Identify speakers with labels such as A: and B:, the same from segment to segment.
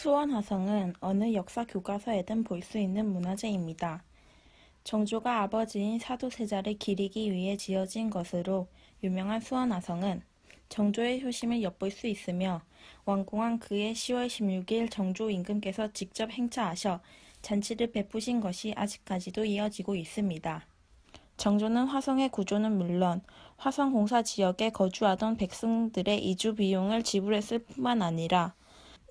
A: 수원 화성은 어느 역사 교과서에든 볼 수 있는 문화재입니다. 정조가 아버지인 사도세자를 기리기 위해 지어진 것으로 유명한 수원 화성은 정조의 효심을 엿볼 수 있으며 완공한 그해 10월 16일 정조 임금께서 직접 행차하셔 잔치를 베푸신 것이 아직까지도 이어지고 있습니다. 정조는 화성의 구조는 물론 화성 공사 지역에 거주하던 백성들의 이주 비용을 지불했을 뿐만 아니라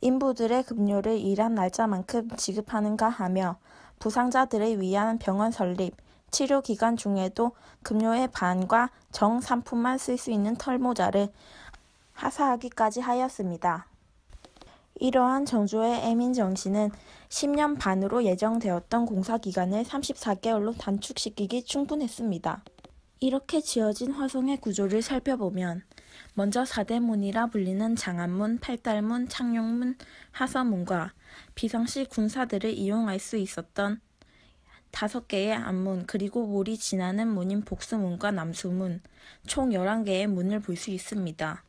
A: 인부들의 급료를 일한 날짜만큼 지급하는가 하며 부상자들을 위한 병원 설립, 치료 기간 중에도 급료의 반과 정 3푼만 쓸 수 있는 털모자를 하사하기까지 하였습니다. 이러한 정조의 애민 정신은 10년 반으로 예정되었던 공사 기간을 34개월로 단축시키기 충분했습니다. 이렇게 지어진 화성의 구조를 살펴보면 먼저 사대문이라 불리는 장안문, 팔달문, 창룡문, 하서문과 비상시 군사들을 이용할 수 있었던 다섯 개의 안문 그리고 물이 지나는 문인 복수문과 남수문 총 11개의 문을 볼 수 있습니다.